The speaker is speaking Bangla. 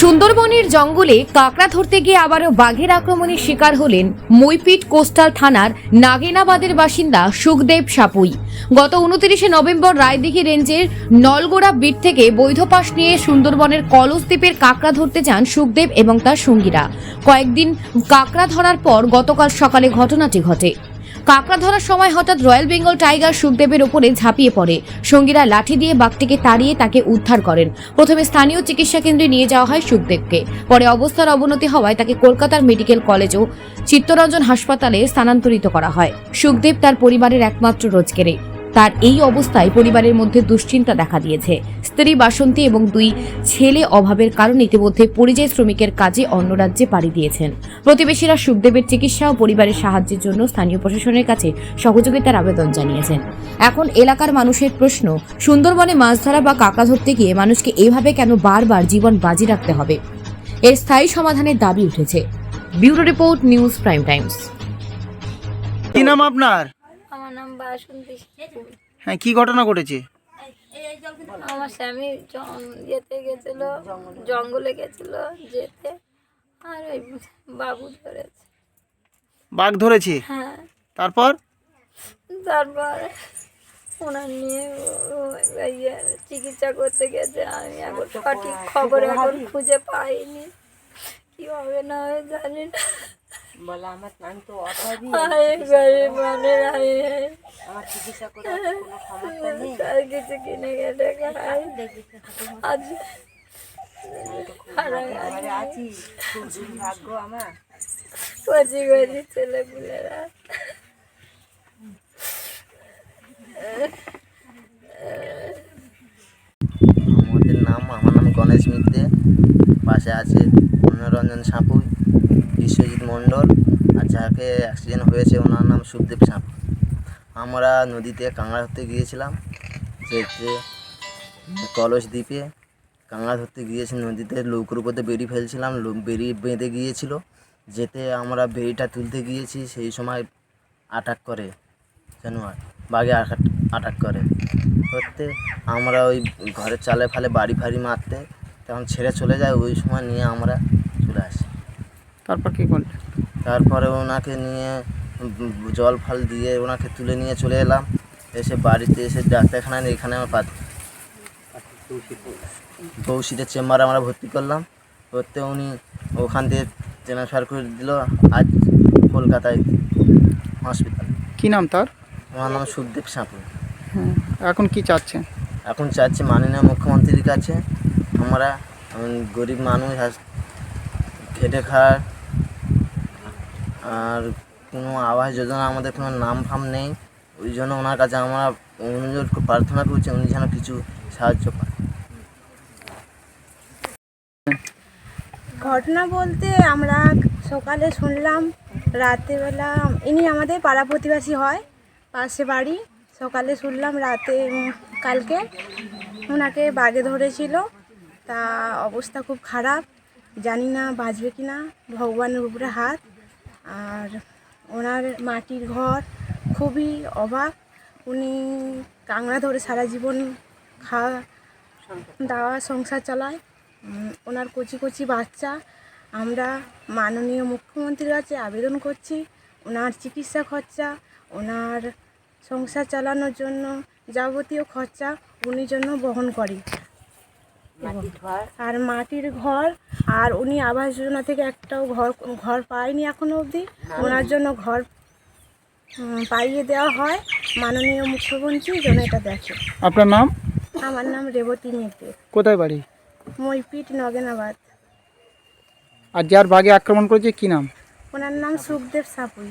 সুন্দরবনের জঙ্গলে কাকড়া ধরতে গিয়ে আবারও বাঘের আক্রমণের শিকার হলেন মইপিট কোস্টাল থানার নাগেনাবাদের বাসিন্দা সুখদেব সাপুই। গত উনত্রিশে নভেম্বর রায়দিঘি রেঞ্জের নলগোড়া বিট থেকে বৈধ পাস নিয়ে সুন্দরবনের কলস দ্বীপের কাকড়া ধরতে যান সুখদেব এবং তার সঙ্গীরা। কয়েকদিন কাকড়া ধরার পর গতকাল সকালে ঘটনাটি ঘটে। কাকড়া ধরার সময় হঠাৎ রয়্যাল বেঙ্গল টাইগার সুখদেবের ওপরে ঝাঁপিয়ে পড়ে। সঙ্গীরা লাঠি দিয়ে বাঘটিকে তাড়িয়ে তাকে উদ্ধার করেন। প্রথমে স্থানীয় চিকিৎসা কেন্দ্রে নিয়ে যাওয়া হয় সুখদেবকে। পরে অবস্থার অবনতি হওয়ায় তাকে কলকাতার মেডিকেল কলেজ ও চিত্তরঞ্জন হাসপাতালে স্থানান্তরিত করা হয়। সুখদেব তার পরিবারের একমাত্র রোজগেরে। তার এই অবস্থায় পরিবারের মধ্যে দুশ্চিন্তা দেখা দিয়েছে। স্ত্রী বাসন্তী এবং দুই ছেলে অভাবের কারণে ইতিমধ্যে পরিযায়ী শ্রমিকের কাজে অন্য রাজ্যে পাড়ি দিয়েছেন। প্রতিবেশীরা সুখদেবের চিকিৎসা ও পরিবারের সাহায্যের জন্য স্থানীয় প্রশাসনের কাছে সহযোগিতার আবেদন জানিয়েছেন। এখন এলাকার মানুষের প্রশ্ন সুন্দরবনে মাছ ধরা বা কাকা ধরতে গিয়ে মানুষকে এভাবে কেন বারবার জীবন বাজি রাখতে হবে? এর স্থায়ী সমাধানের দাবি উঠেছে। Bureau report news prime times. কি নাম আপনার? আমার নাম বাসন্তী। হ্যাঁ কি ঘটনা ঘটেছে? আমার স্বামী ইয়েতে গেছিল জঙ্গলে গেছিল যেতে আর ওই বাবু ধরেছে। বাঘ ধরেছি? হ্যাঁ। তারপর? তারপর ওনার নিয়ে ইয়ে চিকিৎসা করতে গেছে। আমি এখন সঠিক খবর এখন খুঁজে পাইনি। কি হবে না হবে জানি না। আয় গরিব মানুষ আয় আর কিছু কিনে গেলে খাই আজ হারা গেছে। কচি কচি ছেলেপুলেরা। আমাদের নাম আমার নাম গণেশ মিত্রে পাশে আছে মনোরঞ্জন সাঁপুই বিশ্বজিৎ মণ্ডল। আর যাকে অ্যাক্সিডেন্ট হয়েছে ওনার নাম সুখদেব সাঁপুই। আমরা নদীতে কাঁকড়া ধরতে গিয়েছিলাম যেতে কলস দ্বীপে কাঁকড়া ধরতে গিয়েছি নদীতে নৌকোর উপরে বেরি ফেলছিলাম লো- বেরি বেঁধে গিয়েছিল যেতে আমরা বেরিটা তুলতে গিয়েছি সেই সময় আটাক করে জানোয়ার বাঘে আটাক করে। করতে আমরা ওই ঘরের চালে ফালে বাড়ি ফাড়ি মারতে তখন ছেড়ে চলে যায় ওই সময় নিয়ে আমরা চলে আসি। তারপর কী করলে তারপরে ওনাকে নিয়ে জল ফল দিয়ে ওনাকে তুলে নিয়ে চলে এলাম। এসে বাড়িতে এসে ডাক্তারখানায় এখানে আমার পাত বৌশিদের চেম্বারে আমরা ভর্তি করলাম। করতে উনি ওখান থেকে ট্রান্সফার করে দিল আজ কলকাতায় হসপিটাল কি নাম তার? আমার নাম সুখদেব সাঁপুর হ্যাঁ এখন কি চাচ্ছেন? এখন চাচ্ছি মাননীয় মুখ্যমন্ত্রীর কাছে। আমরা গরিব মানুষ খেটে খাওয়ার আর কোনো আবাস যোজনা, আমাদের কোনো নাম ফাম নেই। ওই জন্য ওনার কাছে আমরা অনুরোধ প্রার্থনা করছি, উনি যেন কিছু সাহায্য পান। ঘটনা বলতে আমরা সকালে শুনলাম রাতেরবেলা ইনি আমাদের পাড়া প্রতিবেশী হয় পাশে বাড়ি। সকালে শুনলাম রাতে কালকে ওনাকে বাগে ধরেছিল। তা অবস্থা খুব খারাপ, জানি না বাঁচবে কি না ভগবানের উপরে হাত। আর ওনার মাটির ঘর খুবই অভাব উনি কাংড়া ধরে সারা জীবন খাওয়া দাওয়া, সংসার চালায়। ওনার কচি কচি বাচ্চা। আমরা মাননীয় মুখ্যমন্ত্রীর কাছে আবেদন করছি, ওনার চিকিৎসা খরচা, ওনার সংসার চালানোর জন্য যাবতীয় খরচা উনি জন্য বহন করি আর মাটির ঘর আর উনি আবাস যোজনা থেকে একটাও ঘর ঘর পায়নি এখনও অবধি। ওনার জন্য ঘর পাইয়ে দেওয়া হয়। মাননীয় মুখ্যমন্ত্রী যেন এটা দেখে। আপনার নাম? আমার নাম রেবতী মিত্র কোথায় বাড়ি? মইপিট নগেনাবাদ। আর যার বাঘে আক্রমণ করেছে কি নাম? ওনার নাম সুখদেব সাপুই।